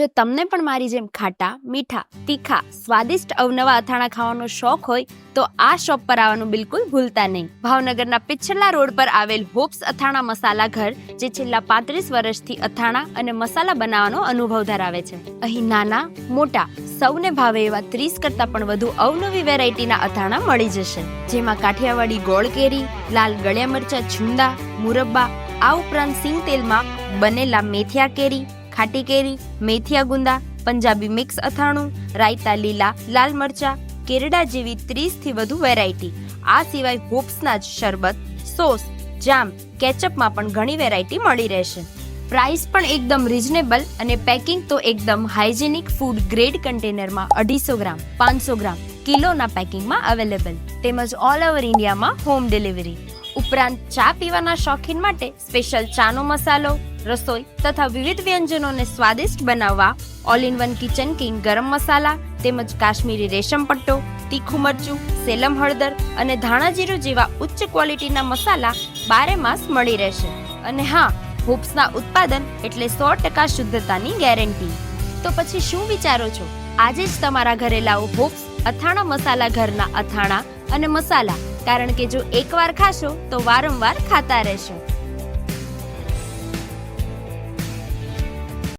જો તમને પણ મારી જેમ ખાટા, મીઠા, તીખા, સ્વાદિષ્ટ અવનવા અથાણા ખાવાનો શોખ હોય, તો આ શોપ પર આવવાનું બિલકુલ ભૂલતા નહીં. ભાવનગરના પિછલા રોડ પર આવેલ હોપ્સ અથાણા મસાલા ઘર, જે છેલ્લા પાંત્રીસ વર્ષથી અથાણા અને મસાલા બનાવવાનો અનુભવ ધરાવે છે. અહીં નાના, મોટા, સૌને ભાવે એવા ત્રીસ કરતાં પણ વધુ અવનવી વેરાયટીના અથાણા મળી જશે. જેમાં કાઠિયાવાડી ગોળ કેરી લાલ ગળ્યા મરચા, છુંદા, મુરબ્બા, આ ઉપરાંત સિંગ તેલમાં બનેલા મેથિયા કેરી ખાટી કેરી મેથિયા ગુંદા પંજાબી મિક્સ અથાણું, રાયતા લીલા, લાલ મરચા, કેરડા જેવી ત્રીસથી વધુ વેરાયટી આ સિવાય હોપ્સના જ શરબત, સોસ, જામ, કેચઅપમાં પણ ઘણી વેરાયટી મળી રહેશે. પ્રાઇસ પણ એકદમ રિઝનેબલ અને પેકિંગ તો એકદમ હાઇજેનિક ફૂડ ગ્રેડ કન્ટેનરમાં અઢીસો ગ્રામ, પાંચસો ગ્રામ કિલોના પેકિંગમાં અવેલેબલ તેમજ ઓલ ઓવર ઇન્ડિયામાં હોમ ડિલિવરી ઉપરાંત ચા પીવાના શોખીન માટે સ્પેશિયલ ચાનો મસાલો, રસોઈ તથા વિવિધ વ્યંજનોને સ્વાદિષ્ટ બનાવવા all in one kitchen king garam masala તેમજ કાશ્મીરી રેશમ પટ્ટો, તીખું મરચું, સેલમ હળદર અને ધાણા જીરું જેવા ઉચ્ચ ક્વોલિટીના મસાલા બારે માસ મળી રહેશે. અને હા, હોપ્સના ઉત્પાદન એટલે સો ટકા શુદ્ધતાની ગેરંટી તો પછી શું વિચારો છો? આજે જ તમારા ઘરે લાવો હોપ્સ, અથાણા મસાલા ઘરના અથાણા અને મસાલા. કારણ કે જો એકવાર ખાશો તો વારંવાર ખાતા રહેશો.